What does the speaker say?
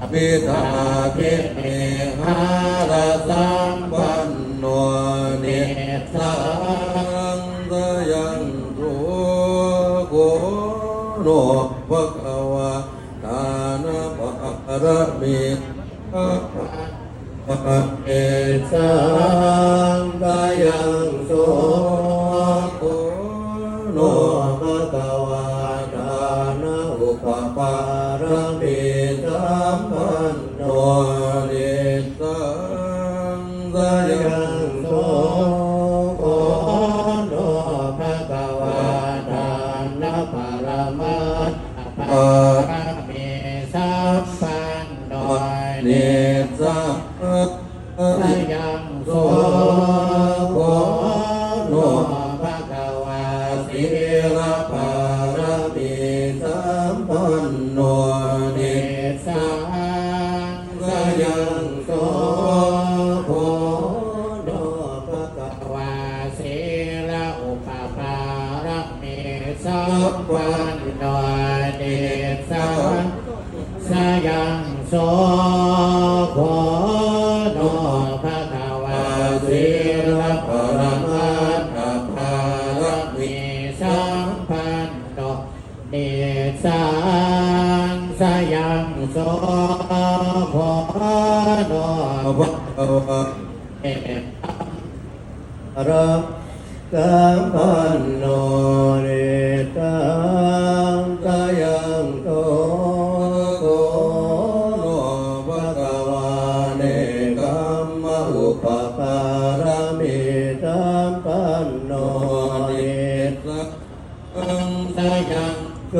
อภิธาภิเมหารสัมปันโนเนสังกยังรูโกโนภะคะวะตานะปะระมิภะปะเอสังกยังโสโกโนภะคะวะตานะอุปปา งกยังโสโกโนภะคะวะตานะปรมัตถะเมสัพพันโดยเนสะสยังโสโกโนภะคะวาสิสิรปารมีสัมปันโน สัพพันโดยเนสังสยังโสโกโนภะคะวาอาสิสิรปปารรมัมัตตถถภารมิสัมพันโตเนสังสยังโสโพโนภะคะวะเอระสัมปันโน โตโกโนภะคะวะเนกัมมะอุปปารมิตัมปันโนเนสังสยังโก